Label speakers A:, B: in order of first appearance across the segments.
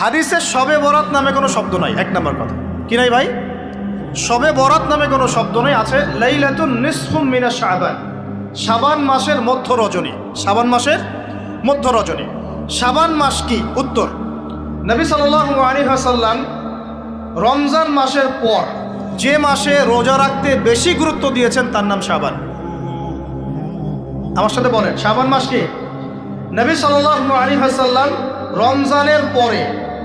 A: হাদিসে সবে বরাত নামে কোনো শব্দ নাই, এক নম্বর কথা। কি নাই ভাই? সবে বরাত নামে কোনো শব্দ নেই, আছে মিনা শাবান। শাবান মাসের মধ্য রজনী। শাবান মাসের মধ্য রজনী। সাবান মাস কি? উত্তর। নবী সাল্লাল্লাহু আলাইহি ওয়াসাল্লাম রমজান মাসের পর যে মাসে রোজা রাখতে বেশি গুরুত্ব দিয়েছেন, তার নাম সাবান আমার সাথে বলেন, শাবান মাস কি? নবী সাল্লাল্লাহু আলাইহি হাসাল্লাম রমজানের পরে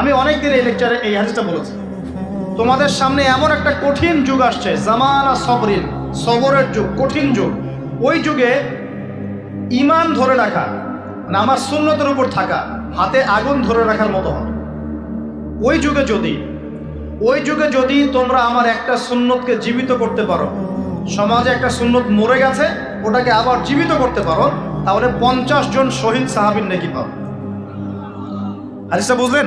A: আমি অনেক দিন এই লেকচারে এই হাদিসটা বলেছি। তোমাদের সামনে এমন একটা কঠিন যুগ আসছে জামানা সবরিন, সবরের যুগ, কঠিন যুগ। ওই যুগে ইমান ধরে রাখা মানে আমার সুন্নতের উপর থাকা, হাতে আগুন ধরে রাখার মতো হবে। ওই যুগে যদি, ওই যুগে যদি তোমরা আমার একটা সুন্নতকে জীবিত করতে পারো, সমাজে একটা সুন্নত মরে গেছে, ওটাকে আবার জীবিত করতে পারো, তাহলে পঞ্চাশ জন শহীদ সাহাবিন নেকি পাও হাদিসটা বুঝলেন?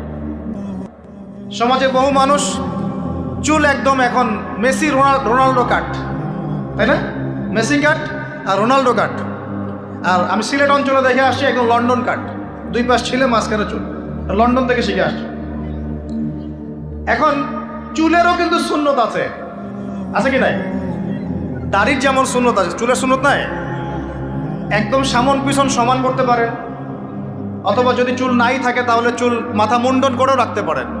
A: সমাজে বহু মানুষ চুল একদম এখন মেসি, রোনাল- রোনাল্ডো কাট। তাই না? মেসি কাট আর রোনাল্ডো কাট। আর আমি সিলেট অঞ্চলে দেখে আসছি, একদম লন্ডন কাট। দুই পাশ ছিলে মাঝখানে চুল। লন্ডন থেকে শিখে আসছি। এখন চুলেরও কিন্তু শূন্যত আছে। আছে কি নাই? দাড়ির যেমন শূন্যত আছে, চুলের শূন্যত নাই? একদম সামন পিছন সমান করতে পারেন। অথবা যদি চুল নাই থাকে, তাহলে চুল মাথা মুন্ডন করেও রাখতে পারেন।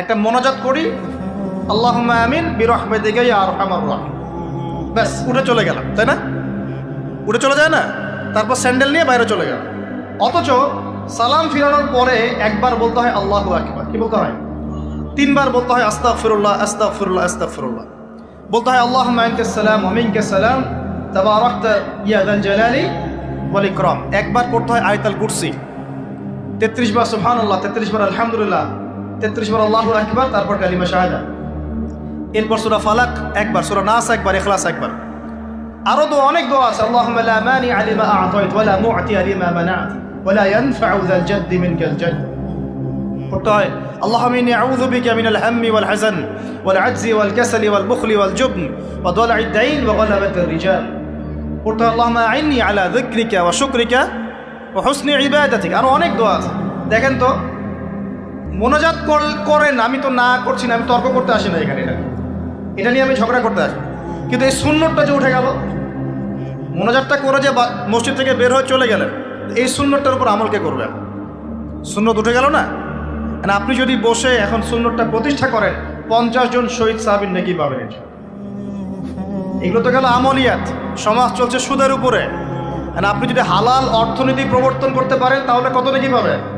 A: একটা মোনাজাত করি আল্লাহ আমিন বিরহমে দিকে আর আমার ব্যাস, উঠে চলে গেলাম, তাই না? উঠে চলে যায় না? তারপর স্যান্ডেল নিয়ে বাইরে চলে গেল অথচ সালাম ফিরানোর পরে একবার বলতে হয়, আল্লাহ আকবার। কি বলতে হয়? তিনবার বলতে হয় আস্তাক ফিরুল্লাহ আস্তা ফিরুল্লাহ আস্তাক ফিরুল্লাহ বলতে হয় আল্লাহ মাইনকে সালাম অমিনকে সালাম, তাবারাকত ইয়া দাল জালালি ওয়াল ইকরাম। একবার পড়তে হয় আয়াতুল কুরসি। তেত্রিশ বার, সুবহানাল্লাহ, তেত্রিশ বার, আলহামদুলিল্লাহ। তেত্রিশ বার আল্লাহু আকবার তারপর কালিমা শাহাদা এরপর সূরা ফালাক একবার সূরা নাস একবার ইখলাস একবার আরো তো অনেক দোয়া আছে আল্লাহুম্মা লা মানি আলিমা আ'তাইত ওয়া লা মু'তি লিমা মানা'ত ওয়া লা ইয়ানফা'ু যাল জাদ্দি মিনকাল জাদ পড়তে হয় اللهم إني أعوذ بك من الهم والحزن والعجز والكسل والبخل والجبن وضلع الدين وغلبة الرجال পড়তে হয় اللهم أعني على ذكرك وشكرك وحسن عبادتك আরো অনেক দোয়া আছে দেখেন তো মোনাজাত কর- করেন, আমি তো না করছি না, আমি তর্ক করতে আসি না এখানে। এটা এটা নিয়ে আমি ঝগড়া করতে আসি। কিন্তু এই শূন্যটা যে উঠে গেল, মনোজাতটা করে যে মসজিদ থেকে বের হয়ে চলে গেলেন, এই শূন্যটার উপর আমল কে করবে? শূন্যত উঠে গেল না? আর আপনি যদি বসে এখন শূন্যটা প্রতিষ্ঠা করেন, পঞ্চাশ জন শহীদ সাহাবিন নাকি পাবেন এগুলো তো গেল আমলিয়াত। সমাজ চলছে সুদের উপরে। আর আপনি যদি হালাল অর্থনীতি প্রবর্তন করতে পারেন, তাহলে কত নাকি পাবেন?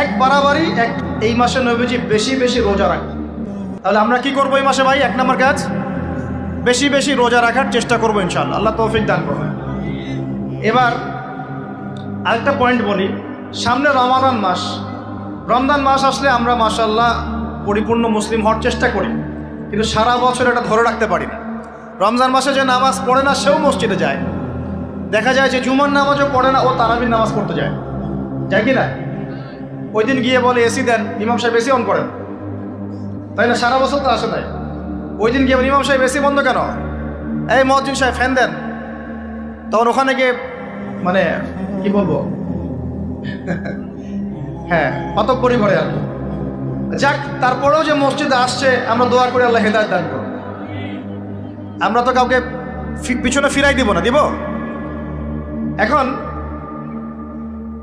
A: এক বাড়াবাড়ি, এক এই মাসে নবীজি বেশি বেশি রোজা রাখি তাহলে আমরা কি করব এই মাসে ভাই? এক নম্বর কাজ? বেশি বেশি রোজা রাখার চেষ্টা করব ইনশাল্লাহ আল্লাহ তৌফিক দান করবে এবার আরেকটা পয়েন্ট বলি। সামনে রমাদান মাস। রমজান মাস আসলে আমরা মাসাল্লাহ পরিপূর্ণ মুসলিম হওয়ার চেষ্টা করি। কিন্তু সারা বছর এটা ধরে রাখতে পারি না। রমজান মাসে যে নামাজ পড়ে না, সেও মসজিদে যায়। দেখা যায় যে জুমার নামাজও পড়ে না, ও তারাবির নামাজ পড়তে যায়। যায় কি না? ওই দিন গিয়ে বলে এসি দেন, ইমাম সাহেব এসি অন করেন। তাই না? সারা বছর তো আসে নাই। ওই দিন গিয়ে ইমাম সাহেব এসি বন্ধ কেন? এই মহাজিন সাহেব, ফ্যান দেন। তখন ওখানে গিয়ে মানে কি বলব? হ্যাঁ অতঃপরি করে আর যাক, তারপরেও যে মসজিদে আসছে, আমরা দোয়া করে আল্লাহ হেদায়ত দান করব আমরা তো কাউকে পিছনে ফিরাই দিব না, দিব? এখন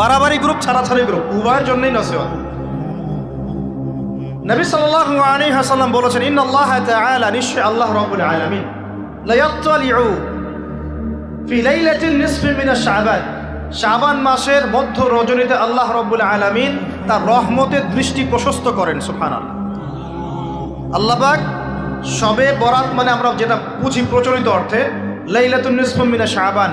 A: বাড়াবাড়ি গ্রুপ ছাড়াছাড়ি গ্রুপ উভয়ের জন্যই নসিহত। নবী সাল্লাল্লাহু আলাইহি বলেছেন ইন আল্লাহ তাআলা নিশ্চয় আল্লাহ রাব্বুল আলামিন। লা ইয়াত্তালিউ ফি লাইলাতিন নিসফি মিন শাবান। শাবান মাসের মধ্য রজনীতে আল্লাহ রাব্বুল আলামিন তার রহমতের দৃষ্টি প্রশস্ত করেন, সুবহানাল্লাহ। আল্লাহ পাক সবে বরাত মানে আমরা যেটা বুঝি প্রচলিত অর্থে, লাইলাতুন নিসফি মিন শাবান।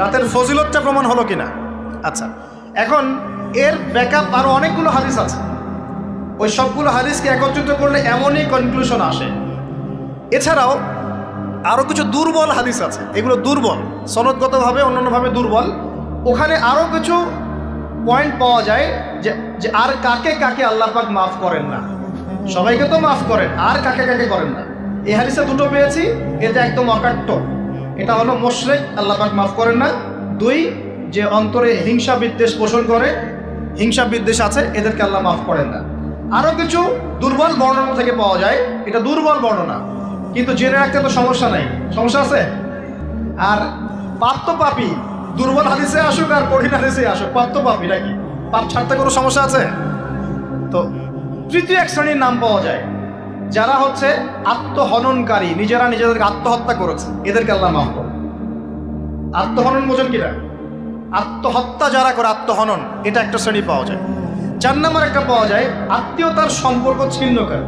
A: রাতের ফজিলতটা প্রমাণ হলো কিনা? আচ্ছা এখন এর ব্যাকআপ আরও অনেকগুলো হাদিস আছে। ওই সবগুলো হাদিসকে একত্রিত করলে এমনই কনক্লুশন আসে। এছাড়াও আরও কিছু দুর্বল হাদিস আছে। এগুলো দুর্বল, সনদগতভাবে অন্যান্যভাবে দুর্বল। ওখানে আরও কিছু পয়েন্ট পাওয়া যায় যে যে আর কাকে কাকে আল্লাহ পাক মাফ করেন না। সবাইকে তো মাফ করেন, আর কাকে কাকে করেন না। এই হাদিসে দুটো পেয়েছি এটা একদম অকাট্য। এটা হলো মোশরেক, আল্লাহ পাক মাফ করেন না। দুই, যে অন্তরে হিংসা বিদ্বেষ পোষণ করে, হিংসা বিদ্বেষ আছে, এদেরকে আল্লাহ মাফ করেন না। আরও কিছু দুর্বল বর্ণনা থেকে পাওয়া যায়। এটা দুর্বল বর্ণনা, কিন্তু জেনে রাখতে তো সমস্যা নাই। সমস্যা আছে? আর পাপ তো পাপি, দুর্বল হাদিসে আসুক আর কঠিন হাদিসে আসুক পাপ তো পাপি নাকি? পাপ ছাড়তে কোনো সমস্যা আছে? তো তৃতীয় এক শ্রেণির নাম পাওয়া যায়। যারা হচ্ছে আত্মহননকারী, নিজেরা নিজেদেরকে আত্মহত্যা করেছে, এদেরকে আল্লাহ মাফ করে আত্মহনন বোঝেন কিনা? আত্মহত্যা যারা করে, আত্মহনন, এটা একটা শ্রেণি পাওয়া যায়। চার নম্বর একটা পাওয়া যায়, আত্মীয়তার সম্পর্ক ছিন্নকারী।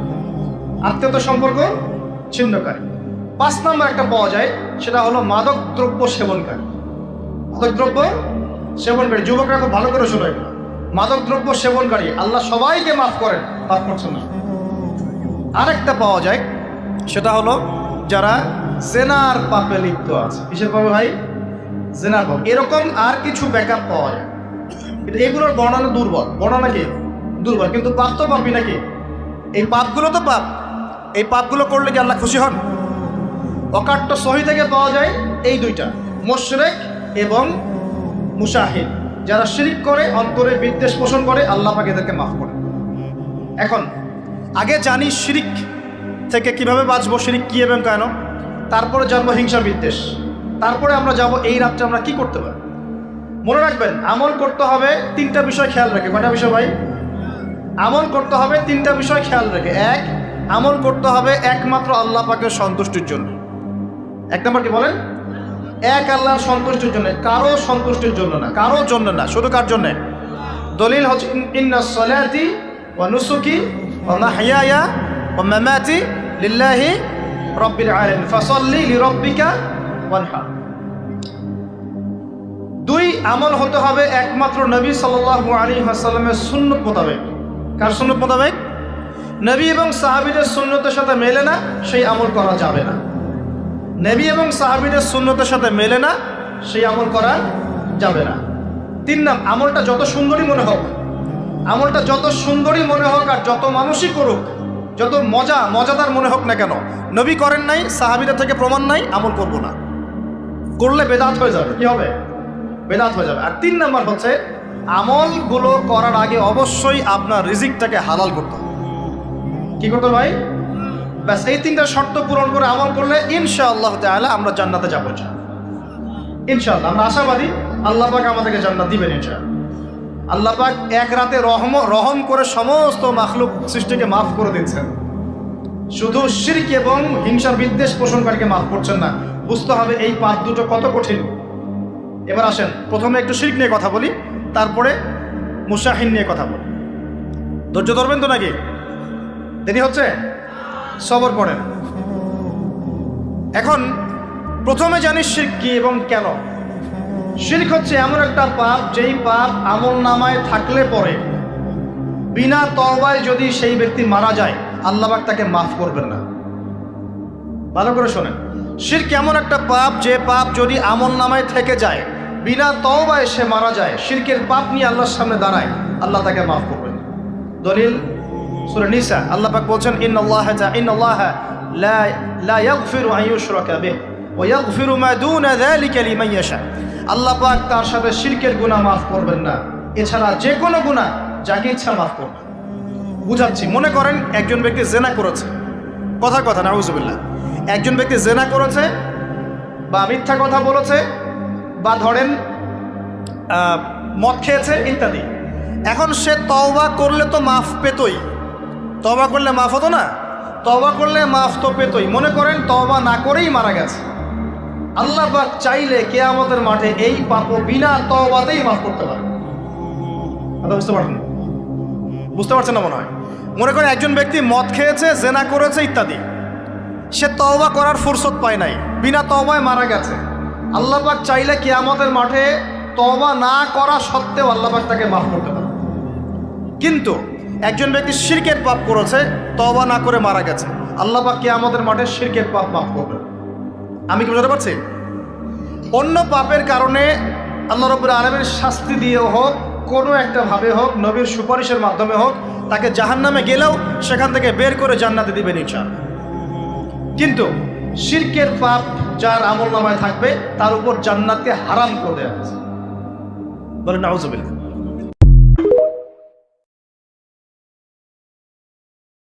A: আত্মীয়তার সম্পর্ক ছিন্নকারী। পাঁচ নম্বর একটা পাওয়া যায়, সেটা হলো মাদক দ্রব্য সেবনকারী। মাদক দ্রব্য সেবনকারী, যুবকরা খুব ভালো করে শোনো মাদক দ্রব্য সেবনকারী, আল্লাহ সবাইকে মাফ করেন, মাফ করছেন না। আরেকটা পাওয়া যায়, সেটা হলো যারা জেনার পাপে লিপ্ত আছে। কিসের পাবে ভাই? জেনার পাপ। এরকম আর কিছু ব্যাকআপ পাওয়া যায়। কিন্তু এগুলোর বর্ণনা দুর্বল। বর্ণনা কি? দুর্বল। কিন্তু পাপ তো পাপি নাকি? এই পাপগুলো তো পাপ। এই পাপগুলো করলে কি আল্লাহ খুশি হন? অকাট্য সহি থেকে পাওয়া যায় এই দুইটা। মোশরেক এবং মুশাহিদ। যারা শিরিক করে, অন্তরে বিদ্বেষ পোষণ করে, আল্লাহ পাক এদেরকে মাফ করে এখন আগে জানি শিরিক থেকে কীভাবে বাঁচবো, শিরিক কি এবং কেন। তারপরে জানব হিংসা বিদ্বেষ। তারপরে আমরা যাব এই রাত্রে আমরা কি করতে পারি। মনে রাখবেন, আমল করতে হবে তিনটা বিষয় খেয়াল রেখে। কয়টা বিষয় ভাই? আমল করতে হবে তিনটা বিষয় খেয়াল রেখে। এক, আমল করতে হবে একমাত্র আল্লাহ পাকের সন্তুষ্টির জন্য। এক নম্বর কি বলেন? এক আল্লাহর সন্তুষ্টির জন্য, কারও সন্তুষ্টির জন্য না। কারও জন্য না, শুধু কার জন্যে? দলিল হচ্ছে ইন- ইন্না সলাতি ওয়া নুসুকি মাহইয়ায়া ওয়া মামাতি লিল্লাহি রাব্বিল আলামিন ফাসাল্লি লিরাব্বিকা দুই আমল হতে হবে একমাত্র নবী সাল্লাল্লাহু আলাইহি ওয়াসাল্লামের সুন্নত মোতাবেক। কার সুন্নত মোতাবেক? নবী এবং সাহাবীদের সুন্নতের সাথে মেলে না, সেই আমল করা যাবে না। নবী এবং সাহাবীদের সুন্নতের সাথে মেলে না, সেই আমল করা যাবে না। তিন নাম, আমলটা যত সুন্দরী মনে হোক আমলটা যত সুন্দরই মনে হোক আর যত মানুষই করুক, যত মজা, মজাদার মনে হোক না কেন, নবী করেন নাই সাহাবীদের থেকে প্রমাণ নাই, আমল করব না। করলে বেদাত হয়ে যাবে। কি হবে? বেদাত হয়ে যাবে। আর তিন নাম্বার হচ্ছে, আমলগুলো করার আগে অবশ্যই আপনার রিজিকটাকে হালাল করতে হবে। কি করতে ভাই? ব্যাস, এই তিনটা শর্ত পূরণ করে আমল করলে ইনশাআল্লাহ তাআলা আমরা জান্নাতে যাব ইনশাআল্লাহ, আমরা আশাবাদী আল্লাহ পাক আমাদেরকে জান্নাত দিবেন ইনশাআল্লাহ। আল্লাহ পাক এক রাতে রহম রহম করে সমস্ত মাখলুক সৃষ্টিকে মাফ করে দিচ্ছেন শুধু শিরক এবং হিংসার বিদ্বেষ পোষণকারীকে মাফ করছেন না, বুঝতে হবে এই পাপ দুটো কত কঠিন। এবার আসেন, প্রথমে একটু শিরক নিয়ে কথা বলি, তারপরে মুসাহিন নিয়ে কথা বলি। ধৈর্য ধরবেন তো নাকি? দেরি হচ্ছে? সবর করেন এখন প্রথমে জানিস শিরক কি এবং কেন। শির্ক হচ্ছে এমন একটা পাপ, যেই পাপ আমল নামায় থাকলে পরে, বিনা তরবায় যদি সেই ব্যক্তি মারা যায় আল্লাহবাক তাকে মাফ করবেন না। ভালো করে শোনেন। শির এমন একটা পাপ, যে পাপ যদি আমল নামায় থেকে যায়, বিনা তওবায় সে মারা যায়, শিরকের পাপ নিয়ে আল্লাহর সামনে দাঁড়ায়, আল্লাহ তাকে মাফ করবেন দলিল? সুরে নিসা, আল্লাহ পাক বলছেন ইন আল্লাহ ইন আল্লাহ লা ইয়াগফিরু আন ইউশরাকা ওয়া ইয়াগফিরু মা দুনা যালিকা লিমান ইয়াশা। আল্লাহ পাক তার সাথে শিরকের গুনাহ মাফ করবেন না। এছাড়া যে কোনো গুনাহ, যাকে ইচ্ছা মাফ করবেন বুঝাচ্ছি, মনে করেন একজন ব্যক্তি জেনা করেছে। কথার কথা, নাউজুবিল্লাহ। একজন ব্যক্তি জেনা করেছে বা মিথ্যা কথা বলেছে বা ধরেন মদ খেয়েছে ইত্যাদি। এখন সে তওবা করলে তো মাফ পেতই। তওবা করলে মাফ হতো না? তওবা করলে মাফ তো পেতই। মনে করেন তওবা না করেই মারা গেছে। আল্লাহ পাক চাইলে কেয়ামতের মাঠে এই পাপ বিনা তওবাতেই মাফ করতে পারে। বুঝতে পারছেন? বুঝতে পারছেন না মনে হয়? মনে করেন একজন ব্যক্তি মদ খেয়েছে, জেনা করেছে ইত্যাদি। সে তওবা করার ফুরসত পায় নাই, বিনা তওবায় মারা গেছে। আল্লাহ পাক চাইলে কিয়ামতের মাঠে তওবা না করা সত্ত্বেও আল্লাহ পাক তাকে মাফ করতে পারে। কিন্তু একজন ব্যক্তি শিরকের পাপ করেছে, তওবা না করে মারা গেছে, আল্লাহ পাক কিয়ামতের মাঠে শিরকের পাপ মাফ করবে আমি কি বুঝতে পারছি? অন্য পাপের কারণে আল্লাহ রব্বুল আলমের শাস্তি দিয়ে হোক, কোনো একটা ভাবে হোক, নবীর সুপারিশের মাধ্যমে হোক, তাকে জাহান্নামে গেলেও সেখান থেকে বের করে জান্নাতে দিবেন ইনশাআল্লাহ। কিন্তু শিরকের পাপ যার আমল নামায় থাকবে, তার উপর জান্নাতকে হারাম করে দেওয়া হয়েছে। বলেন, নাউজুবিল্লাহ।